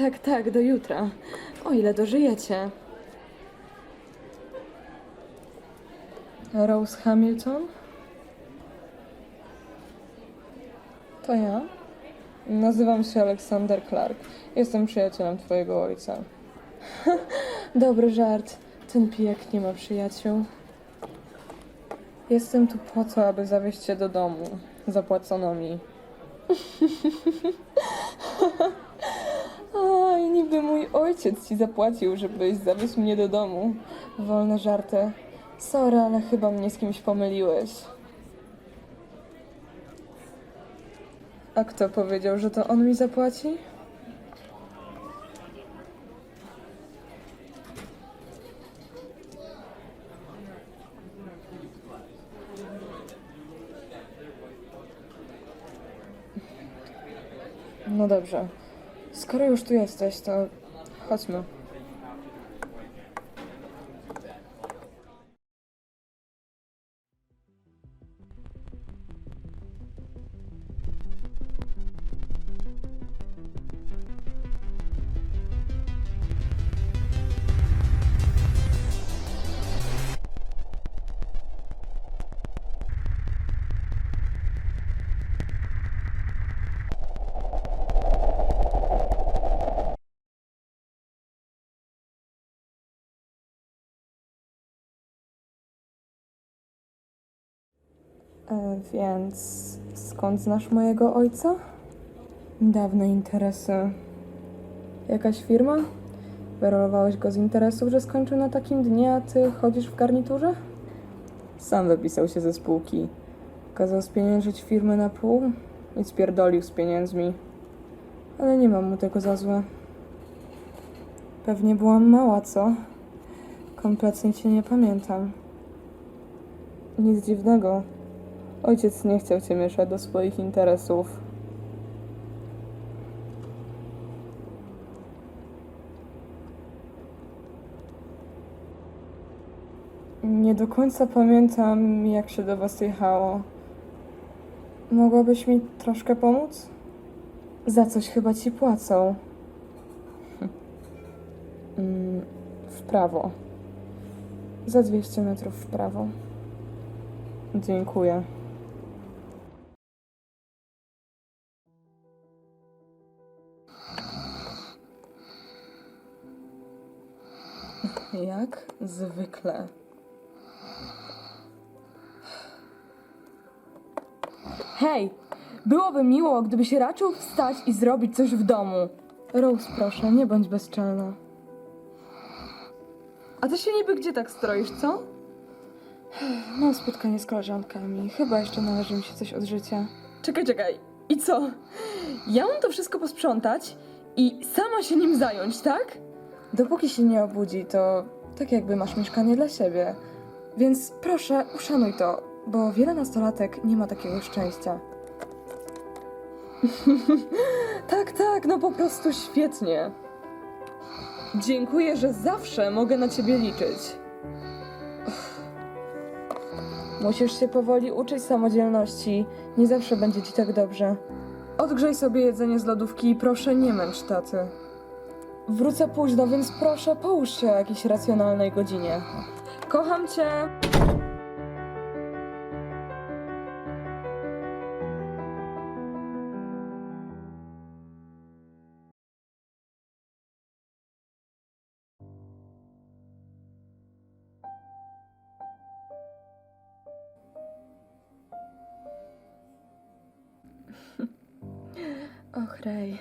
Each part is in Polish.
Tak, tak, do jutra. O ile dożyjecie. Rose Hamilton? To ja? Nazywam się Alexander Clark. Jestem przyjacielem twojego ojca. Dobry żart. Ten pijak nie ma przyjaciół. Jestem tu po to, aby zawieźć cię do domu. Zapłacono mi. Niby mój ojciec ci zapłacił, żebyś zawiózł mnie do domu. Wolne żarty. Sorry, ale chyba mnie z kimś pomyliłeś. A kto powiedział, że to on mi zapłaci? No dobrze. Skoro już tu jesteś, to chodźmy. Więc skąd znasz mojego ojca? Dawne interesy. Jakaś firma? Wyrolowałeś go z interesów, że skończył na takim dnie, a ty chodzisz w garniturze? Sam wypisał się ze spółki. Kazał spieniężyć firmę na pół i spierdolił z pieniędzmi. Ale nie mam mu tego za złe. Pewnie byłam mała, co? Kompletnie cię nie pamiętam. Nic dziwnego. Ojciec nie chciał cię mieszać do swoich interesów. Nie do końca pamiętam, jak się do was jechało. Mogłabyś mi troszkę pomóc? Za coś chyba ci płacą. Mm, w prawo. Za 200 metrów w prawo. Dziękuję. Zwykle. Hej, byłoby miło, gdybyś raczył wstać i zrobić coś w domu. Rose, proszę, nie bądź bezczelna. A ty się niby gdzie tak stroisz, co? Mam spotkanie z koleżankami. Chyba jeszcze należy mi się coś od życia. Czekaj, czekaj. I co? Ja mam to wszystko posprzątać i sama się nim zająć, tak? Dopóki się nie obudzi, to tak jakby masz mieszkanie dla siebie. Więc proszę, uszanuj to, bo wiele nastolatek nie ma takiego szczęścia. tak, tak, no po prostu świetnie. Dziękuję, że zawsze mogę na ciebie liczyć. Musisz się powoli uczyć samodzielności. Nie zawsze będzie ci tak dobrze. Odgrzej sobie jedzenie z lodówki i proszę nie męcz taty. Wrócę późno, więc proszę połóż się o jakiejś racjonalnej godzinie. Kocham cię! Och, Rej,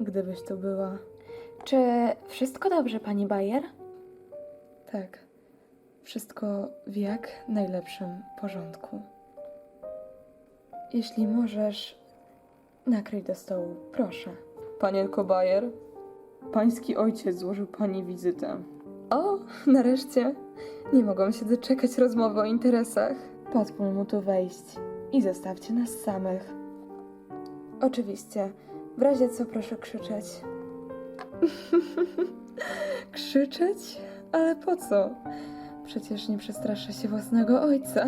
gdybyś tu była. Czy wszystko dobrze, pani Bayer? Tak. Wszystko w jak najlepszym porządku. Jeśli możesz, nakryj do stołu, proszę. Panienko Bayer, pański ojciec złożył pani wizytę. O, nareszcie! Nie mogłam się doczekać rozmowy o interesach. Pozwól mu tu wejść i zostawcie nas samych. Oczywiście. W razie co proszę krzyczeć. Krzyczeć? Ale po co? Przecież nie przestraszę się własnego ojca.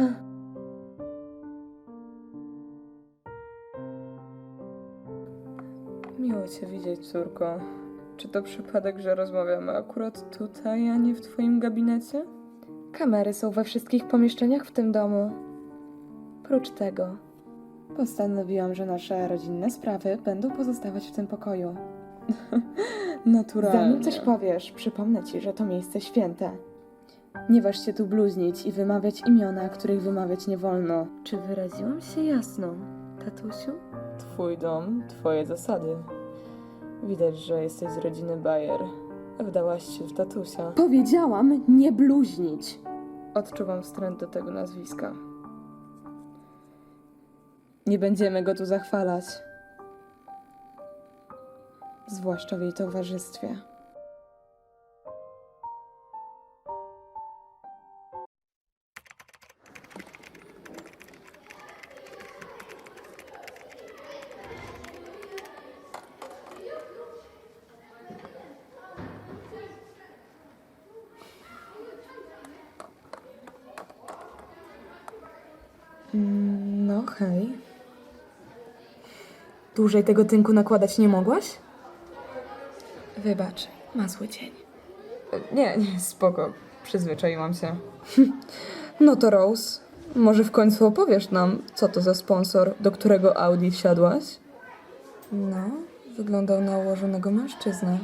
Miło cię widzieć, córko. Czy to przypadek, że rozmawiamy akurat tutaj, a nie w twoim gabinecie? Kamery są we wszystkich pomieszczeniach w tym domu. Prócz tego. Postanowiłam, że nasze rodzinne sprawy będą pozostawać w tym pokoju. Naturalnie. Zanim coś powiesz, przypomnę ci, że to miejsce święte. Nie waż się tu bluźnić i wymawiać imiona, których wymawiać nie wolno. Czy wyraziłam się jasno, tatusiu? Twój dom, twoje zasady. Widać, że jesteś z rodziny Bayer. Wdałaś się w tatusia. Powiedziałam nie bluźnić. Odczuwam wstręt do tego nazwiska. Nie będziemy go tu zachwalać. Zwłaszcza w jej towarzystwie. No hej. Dłużej tego tynku nakładać nie mogłaś? Wybacz, ma zły dzień. Nie, nie, spoko. Przyzwyczaiłam się. No to Rose, może w końcu opowiesz nam, co to za sponsor, do którego Audi wsiadłaś? No, wyglądał na ułożonego mężczyznę.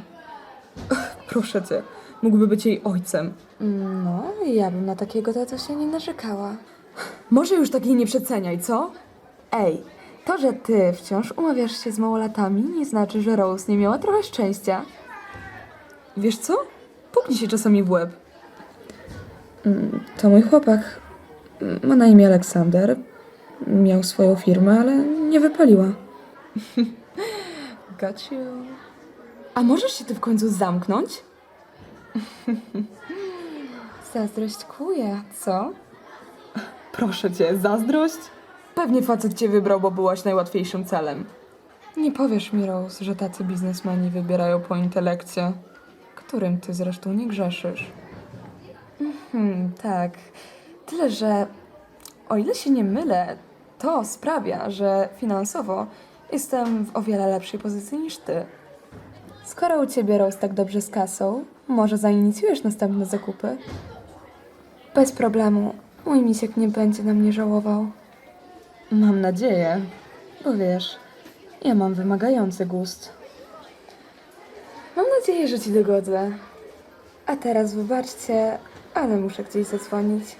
Proszę cię, mógłby być jej ojcem. No, ja bym na takiego tatusia nie narzekała. Może już takiej nie przeceniaj, co? Ej, to, że ty wciąż umawiasz się z małolatami, nie znaczy, że Rose nie miała trochę szczęścia. Wiesz co? Puknij się czasami w łeb. Mm, To mój chłopak. Ma na imię Aleksander. Miał swoją firmę, ale nie wypaliła. Got you. A możesz się ty w końcu zamknąć? Zazdrość kuje, co? Proszę cię, zazdrość? Pewnie facet cię wybrał, bo byłaś najłatwiejszym celem. Nie powiesz mi, Rose, że tacy biznesmeni wybierają po intelekcie, którym ty zresztą nie grzeszysz. Hmm, tak. Tyle, że o ile się nie mylę, to sprawia, że finansowo jestem w o wiele lepszej pozycji niż ty. Skoro u ciebie Rose tak dobrze z kasą, może zainicjujesz następne zakupy? Bez problemu. Mój misiek nie będzie na mnie żałował. Mam nadzieję, bo wiesz, ja mam wymagający gust. Mam nadzieję, że ci dogodzę. A teraz wybaczcie, ale muszę gdzieś zadzwonić.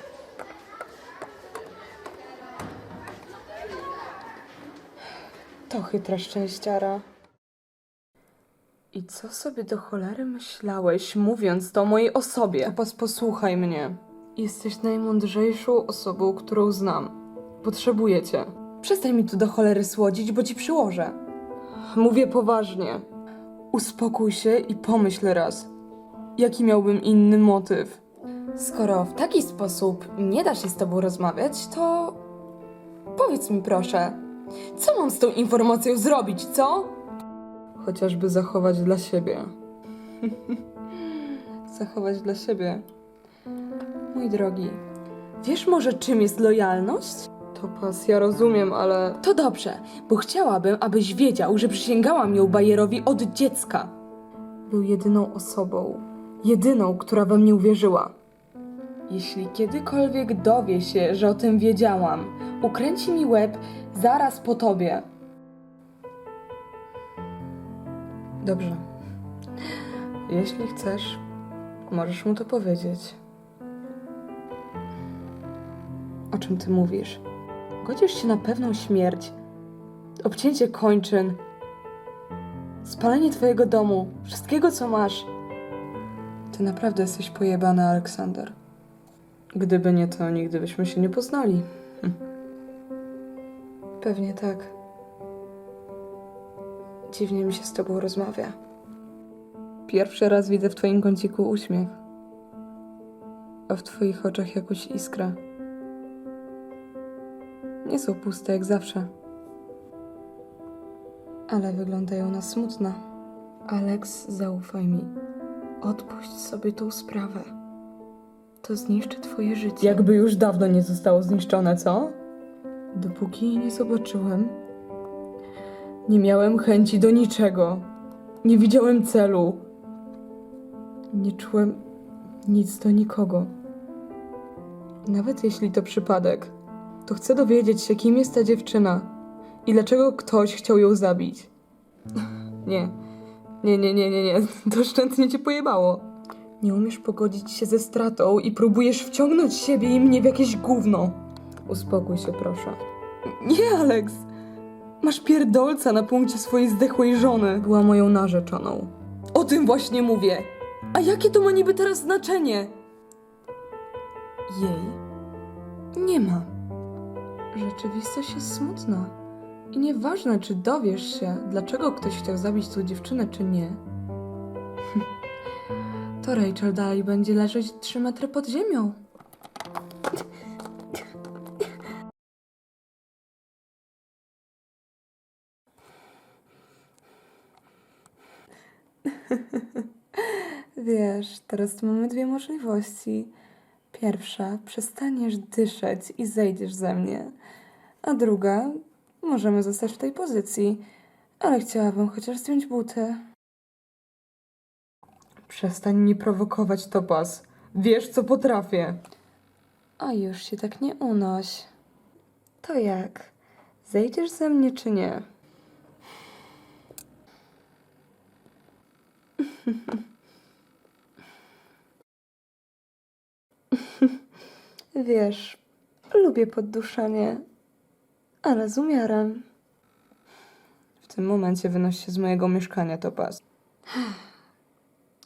To chytra szczęściara. I co sobie do cholery myślałeś, mówiąc to mojej osobie? Pas, posłuchaj mnie. Jesteś najmądrzejszą osobą, którą znam. Potrzebuję cię. Przestań mi tu do cholery słodzić, bo ci przyłożę. Mówię poważnie. Uspokój się i pomyśl raz. Jaki miałbym inny motyw? Skoro w taki sposób nie da się z tobą rozmawiać, to powiedz mi proszę, co mam z tą informacją zrobić, co? Chociażby zachować dla siebie. zachować dla siebie. Mój drogi, Wiesz może czym jest lojalność? To pasja rozumiem, ale To dobrze, bo chciałabym, abyś wiedział, że przysięgałam ją Bajerowi od dziecka. był jedyną osobą, jedyną, która we mnie uwierzyła. Jeśli kiedykolwiek dowie się, że o tym wiedziałam, ukręci mi łeb zaraz po tobie. Dobrze. Jeśli chcesz, możesz mu to powiedzieć. O czym ty mówisz? Godzisz się na pewną śmierć, obcięcie kończyn, spalenie twojego domu, wszystkiego co masz. Ty naprawdę jesteś pojebany, Aleksander. Gdyby nie to, nigdy byśmy się nie poznali. Hm. Pewnie tak. Dziwnie mi się z tobą rozmawia. Pierwszy raz widzę w twoim kąciku uśmiech, a w twoich oczach jakąś iskrę. Nie są puste jak zawsze, ale wyglądają na smutne. Alex, zaufaj mi. Odpuść sobie tą sprawę. To zniszczy twoje życie. Jakby już dawno nie zostało zniszczone, co? Dopóki jej nie zobaczyłem, nie miałem chęci do niczego. Nie widziałem celu. Nie czułem nic do nikogo. Nawet jeśli to przypadek, to chcę dowiedzieć się, kim jest ta dziewczyna i dlaczego ktoś chciał ją zabić. Nie, nie, nie, nie, nie, nie, to szczętnie cię pojebało. Nie umiesz pogodzić się ze stratą i próbujesz wciągnąć siebie i mnie w jakieś gówno. Uspokój się, proszę. Nie, Alex! Masz pierdolca na punkcie swojej zdechłej żony. Była moją narzeczoną. O tym właśnie mówię. A jakie to ma niby teraz znaczenie? Jej nie ma. Rzeczywistość jest smutna. I nieważne, czy dowiesz się, dlaczego ktoś chciał zabić tą dziewczynę, czy nie, to Rachel dalej będzie leżeć 3 metry pod ziemią. Wiesz, teraz tu mamy dwie możliwości. Pierwsza, przestaniesz dyszeć i zejdziesz ze mnie. A druga, możemy zostać w tej pozycji, ale chciałabym chociaż zdjąć buty. Przestań mnie prowokować, Topaz. Wiesz, co potrafię. A już się tak nie unoś. To jak? Zejdziesz ze mnie, czy nie? Wiesz, lubię podduszanie, ale z umiarem. W tym momencie wynoś się z mojego mieszkania, Topaz.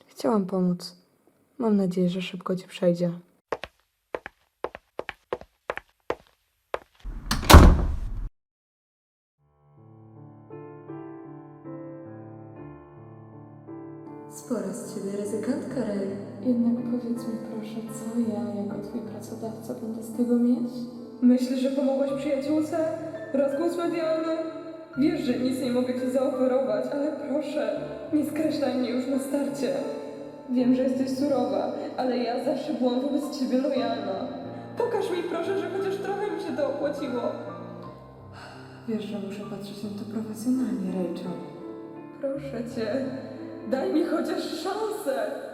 Chciałam pomóc. Mam nadzieję, że szybko ci przejdzie. Proszę, co ja jako twój pracodawca będę z tego mieć? Myślisz, że pomogłaś przyjaciółce? Rozgłos medialny? Wiesz, że nic nie mogę ci zaoferować, ale proszę, nie skreślaj mnie już na starcie. Wiem, że jesteś surowa, ale ja zawsze byłam wobec ciebie lojalna. Pokaż mi proszę, że chociaż trochę mi się to opłaciło. Wiesz, że muszę patrzeć na to profesjonalnie, Rachel. Proszę cię, daj mi chociaż szansę.